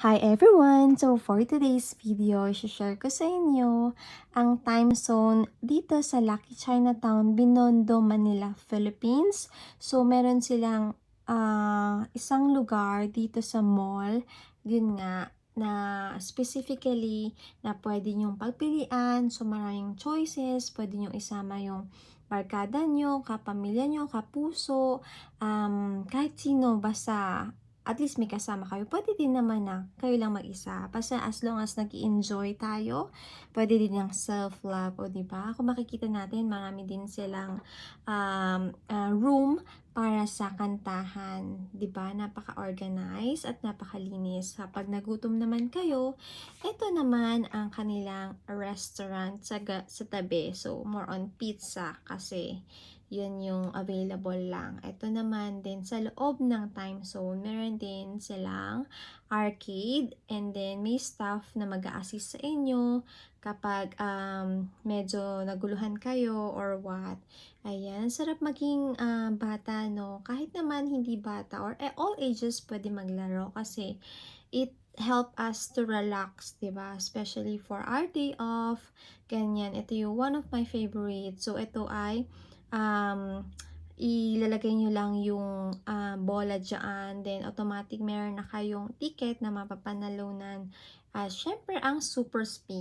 Hi everyone! So for today's video, share ko sa inyo ang time zone dito sa Lucky Chinatown, Binondo, Manila, Philippines. So meron silang ah, isang lugar dito sa mall, yun nga, na specifically na pwede nyong pagpilian. So maraming choices, pwede nyong isama yung barkada nyo, kapamilya nyo, kapuso, um, kahit sino, basta at least may kasama kayo. Pwede din naman na kayo lang mag-isa. Basta as long as nag enjoy tayo, pwede din yung self-love. O, ba? Kung makikita natin, marami din silang um, uh, room para sa kantahan. Di ba? Napaka-organized at napakalinis. Kapag nagutom naman kayo, ito naman ang kanilang restaurant sa, sa tabi. So, more on pizza kasi yun yung available lang. Ito naman din sa loob ng time zone, meron din silang arcade and then may staff na mag assist sa inyo kapag um, medyo naguluhan kayo or what. Ayan, sarap maging ah, bata, no? Kahit naman hindi bata or eh, all ages pwede maglaro kasi it help us to relax, ba? Especially for our day off. Ganyan, ito yung one of my favorite. So, ito ay um, ilalagay nyo lang yung ah, bola dyan. Then, automatic meron na kayong ticket na mapapanalunan. Uh, Siyempre, ang super spin.